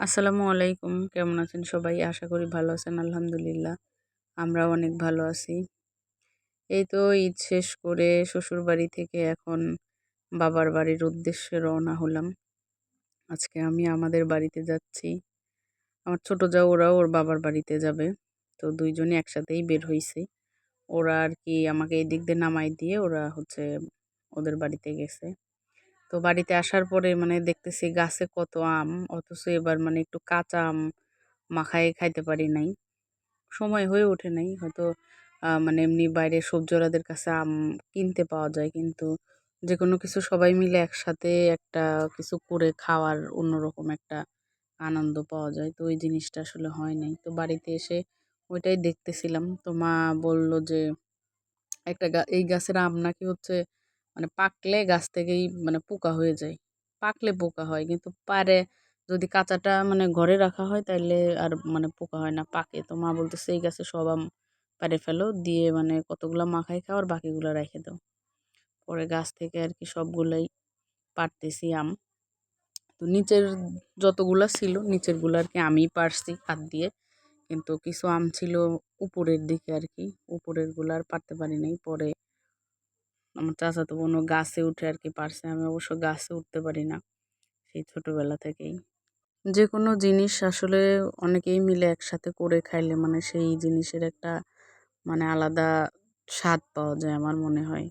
আসসালামু আলাইকুম। কেমন আছেন সবাই? আশা করি ভালো আছেন, আলহামদুলিল্লাহ। আমরাও অনেক ভালো আছি। এই তো ঈদ শেষ করে শ্বশুর বাড়ি থেকে এখন বাবার বাড়ির উদ্দেশ্যে রওনা হলাম। আজকে আমি আমাদের বাড়িতে যাচ্ছি। আমার ছোট যাও ওরাও ওর বাবার বাড়িতে যাবে। তো দুইজনে একসাথেই বের হয়েছে ওরা আর কি আমাকে এই দিক দিয়ে নামাই দিয়ে ওরা হচ্ছে ওদের বাড়িতে গেছে। তো বাড়িতে আসার পরে মানে দেখতেছি গাছে কত আম, অথচ এবার মানে একটু কাঁচা আম মাখায় খাইতে পারি নাই। সময় হয়ে ওঠে নাই, হয়তো মানে এমনি বাইরে সবজিওয়ালাদের কাছে আম কিনতে পাওয়া যায়, কিন্তু যে কোনো কিছু সবাই মিলে একসাথে একটা কিছু করে খাওয়ার অন্যরকম একটা আনন্দ পাওয়া যায়, তো ওই জিনিসটা আসলে হয় নাই। তো বাড়িতে এসে ওইটাই দেখতেছিলাম। তো মা বলল যে, একটা এই গাছের আম নাকি হচ্ছে মানে পাকলে গাছ থেকেই মানে পোকা হয়ে যায়। পাকলে পোকা হয়, কিন্তু পারে যদি কাঁচাটা মানে ঘরে রাখা হয় তাহলে আর মানে পোকা হয় না, পাকে। তো মা বলতেছে, এই গাছে সব আম পারে ফেলো, দিয়ে মানে কতগুলো মাখাই খাও আর বাকিগুলো রেখে দাও। পরে গাছ থেকে আর কি সবগুলাই পারতেছি আম। তো নিচের যতগুলা ছিল, নিচেরগুলো আর কি আমি পারছি হাত দিয়ে। কিন্তু কিছু আম ছিল উপরের দিকে আর কি উপরেরগুলো আর পারতে পারি নাই। পরে আমার চাচাতো বোনও গাছে উঠে আর কি পারছে আমি অবশ্য গাছে উঠতে পারি না সেই ছোটোবেলা থেকেই। যে কোনো জিনিস আসলে অনেকেই মিলে একসাথে করে খাইলে মানে সেই জিনিসের একটা মানে আলাদা স্বাদ পাওয়া যায় আমার মনে হয়।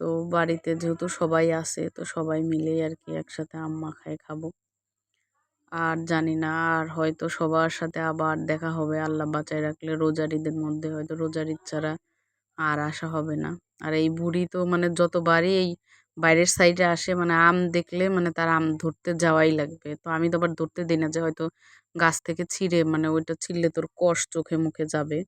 তো বাড়িতে যেহেতু সবাই আছে, তো সবাই মিলেই আর কি একসাথে আম মাখায় খাব। আর জানি না, আর হয়তো সবার সাথে আবার দেখা হবে, আল্লাহ বাঁচায় রাখলে রোজার ঈদের মধ্যে হয়তো রোজার ঈদ ছাড়া আর আসা হবে না। আর এই বুড়ি তো মানে যতবারই এই বাইরের সাইডে আসে মানে আম দেখলে মানে তার আম ধরতে যাওয়াই লাগবে। তো আমি তো আবার ধরতে দিই না যে হয়তো গাছ থেকে ছিঁড়ে মানে ওইটা ছিঁড়লে তোর কষ চোখে মুখে যাবে।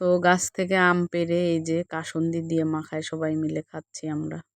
তো গাছ থেকে আম পেরে এই যে কাসন্দি দিয়ে মাখায় সবাই মিলে খাচ্ছি আমরা।